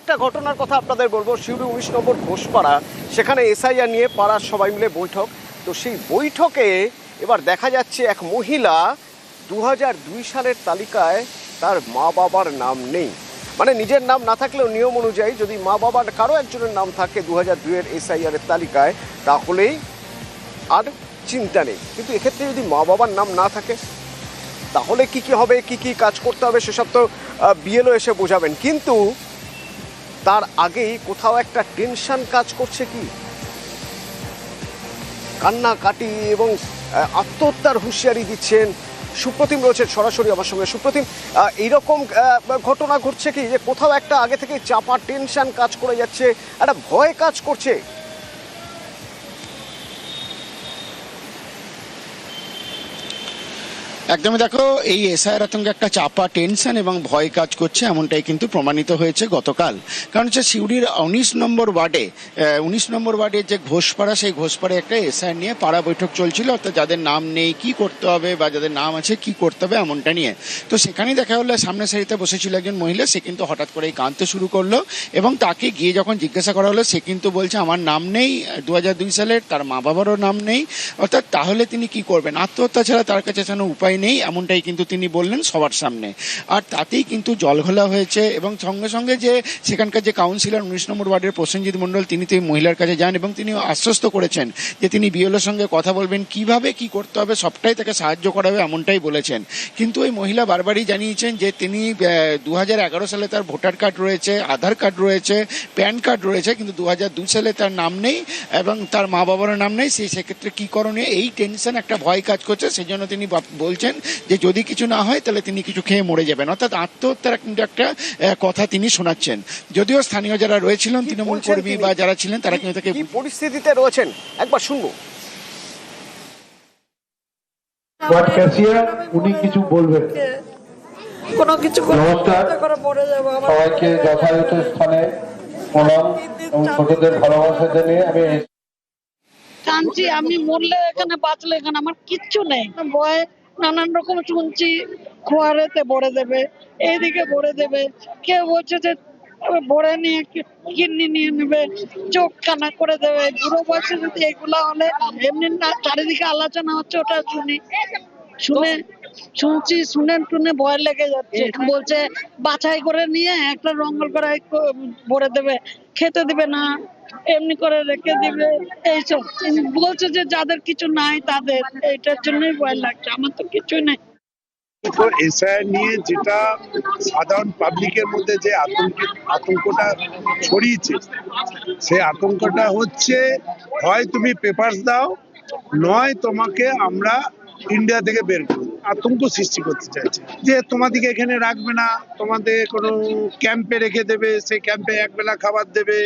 একটা ঘটনার কথা আপনাদের বলব। সিউড়ি উনিশ নম্বর ঘোষপাড়া, সেখানে এসআইআর নিয়ে পাড়ার সবাই মিলে বৈঠক। তো সেই বৈঠকে এবার দেখা যাচ্ছে এক মহিলা দু হাজার দুই সালের তালিকায় তার মা বাবার নাম নেই। মানে নিজের নাম না থাকলেও নিয়ম অনুযায়ী যদি মা বাবার কারও একজনের নাম থাকে দু হাজার দুইয়ের এসআইআর এর তালিকায়, তাহলেই আর চিন্তা নেই। কিন্তু এক্ষেত্রে যদি মা বাবার নাম না থাকে, তাহলে কি কি হবে, কি কি কাজ করতে হবে, সেসব তো বিএলও এসে বোঝাবেন। কিন্তু তার আগেই কোথাও একটা টেনশন কাজ করছে কি? কান্নাকাটি এবং আত্মহত্যার হুঁশিয়ারি দিচ্ছেন সুপ্রতিম রয়েছেন সরাসরি আমার সঙ্গে। সুপ্রতিম এইরকম ঘটনা ঘটছে কি যে কোথাও একটা আগে থেকে চাপা টেনশন কাজ করে যাচ্ছে, একটা ভয় কাজ করছে? একদমই দেখো, এই এসআইয়ের আতঙ্কে একটা চাপা টেনশন এবং ভয় কাজ করছে, এমনটাই কিন্তু প্রমাণিত হয়েছে গতকাল। কারণ হচ্ছে সিউড়ির উনিশ নম্বর ওয়ার্ডে উনিশ নম্বর ওয়ার্ডে যে ঘোষপাড়া, সেই ঘোষপাড়ায় একটা এসআই নিয়ে পাড়া বৈঠক চলছিল। অর্থাৎ যাদের নাম নেই, কি করতে হবে বা যাদের নাম আছে, কি করতে হবে, এমনটা নিয়ে। তো সেখানেই দেখা হলো সামনের সারিতে বসেছিল একজন মহিলা, সে কিন্তু হঠাৎ করেই কাঁদতে শুরু করল এবং তাকে গিয়ে যখন জিজ্ঞাসা করা হলো, সে কিন্তু বলছে, আমার নাম নেই দু সালের, তার মা বাবারও নাম নেই। অর্থাৎ তাহলে তিনি কি করবেন? আত্মহত্যা ছাড়া তার কাছে কোনো উপায় নেই, এমনটাই কিন্তু তিনি বললেন সবার সামনে। আর তাতেই কিন্তু জলঘোলা হয়েছে এবং সঙ্গে সঙ্গে যে সেখানকার যে কাউন্সিলর উনিশ নম্বর ওয়ার্ডের প্রসেনজিৎ মণ্ডল, তিনি তো মহিলার কাছে যান এবং তিনি আশ্বস্ত করেছেন যে তিনি বিএলওর সঙ্গে কথা বলবেন, কীভাবে কি করতে হবে, সবটাই তাকে সাহায্য করা হবে এমনটাই বলেছেন। কিন্তু ওই মহিলা বারবারই জানিয়েছেন যে তিনি দু হাজার এগারো সালে তার ভোটার কার্ড রয়েছে, আধার কার্ড রয়েছে, প্যান কার্ড রয়েছে, কিন্তু দু সালে তার নাম নেই এবং তার মা বাবার নাম নেই, সেই সেক্ষেত্রে কী করণীয়? এই টেনশন একটা ভয় কাজ করছে সেই জন্য তিনি বাপ- বলছেন যে যদি কিছু না হয় তাহলে তিনি কিছু খেয়ে মরে যাবেন। অর্থাৎ আত্মহত্যার কিন্তু একটা কথা তিনি শোনাচ্ছেন। যদিও স্থানীয় যারা রয়েছিলেন তৃণমূল কর্মী বা যারা ছিলেন তারা কিন্তু তাকে পরিস্থিতিতে রয়েছেন? একবার শুনব। ক্যাশিয়ার উনি কিছু বলবেন। কোনো কিছু নমস্কার। চিন্তা করে মরে যাব আমার সবাইকে যথাযথ স্থানে প্রণাম এবং ছোটদের ভালোবাসা জানিয়ে আমি আমি মরলে এখানে বাঁচলে এখানে আমার কিচ্ছু নেই। ভয় নানান রকম শুনছি, খোয়ারেতে ভরে দেবে, এইদিকে ভরে দেবে। কেউ বলছে যে, ভরে নিয়ে কিডনি নিয়ে নেবে, চোখ কানা করে দেবে। বুড়ো বয়সে যদি এগুলা হলে, এমনি না, চারিদিকে আলোচনা হচ্ছে, ওটা শুনি। শুনে, শুনছি, শুনে টুনে ভয় লেগে যাচ্ছে। বলছে, বাছাই করে নিয়ে একটা রঙ্গল করে ভরে দেবে। খেতে দিবে না। এমনি করে রেখে দিবে। এইসব বলছে যে যাদের কিছু নাই তাদের, এইটার জন্যই ভয় লাগছে। আমার তো কিছুই নেই। নিয়ে যেটা সাধারণ পাবলিকের মধ্যে যে আতঙ্ক, আতঙ্কটা ছড়িয়েছে, সেই আতঙ্কটা হচ্ছে, হয় তুমি পেপারস দাও, নয় তোমাকে আমরা ইন্ডিয়া থেকে বের করব। আতঙ্ক সৃষ্টি করতে চাইছে। যে তোমাদেরকে এখানে রাখবে না, তোমাদের কোনো ক্যাম্পে রেখে দেবে, সেই ক্যাম্পে একবেলা খাবার দেবে,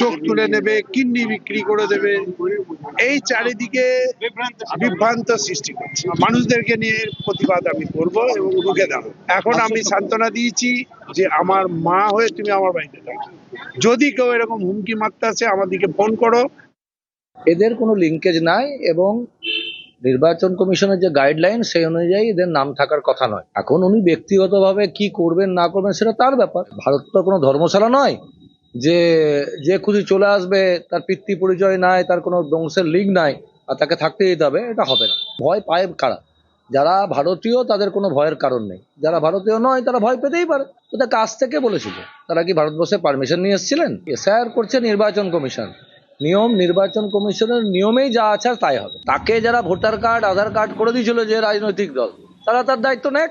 চোখ তুলে নেবে, কিডনি বিক্রি করে দেবে। এই চারিদিকে বিভ্রান্ত সৃষ্টি করছে। মানুষদেরকে নিয়ে প্রতিবাদ আমি করব এবং রুখে দেবো। এখন আমি সান্ত্বনা দিয়েছি যে আমার মা হয়ে তুমি আমার বাড়িতে থাকো যদি কেউ এরকম হুমকি মারতে আসে আমাদেরকে ফোন করো। এদের কোনো লিঙ্কেজ নাই এবং নির্বাচন কমিশনের যে গাইডলাইন সেই অনুযায়ী এদের নাম থাকার কথা নয়। এখন উনি ব্যক্তিগতভাবে কি করবেন, না করবেন সেটা তার ব্যাপার। ভারত তো কোনো ধর্মশালা নয় যে যে খুশি চলে আসবে, তার পিতৃ পরিচয় নাই, তার কোনো বংশের লিঙ্ক নাই, আর তাকে থাকতে দিতে হবে, এটা হবে না। ভয় পায় কারা? যারা ভারতীয়, তাদের কোনো ভয়ের কারণ নেই। যারা ভারতীয় নয়, তারা ভয় পেতেই পারে। ওদের কাছ থেকে বলেছিল তারা কি ভারতবর্ষে পারমিশন নিয়ে এসেছিলেন? এসআইআর করছে নির্বাচন কমিশন। নিয়ম নির্বাচন কমিশনের নিয়মেই যা আছে তাই হবে। তাকে যারা ভোটার কার্ড, আধার কার্ড করে দিয়েছিল যে রাজনৈতিক দল, তারা তার দায়িত্ব নেক।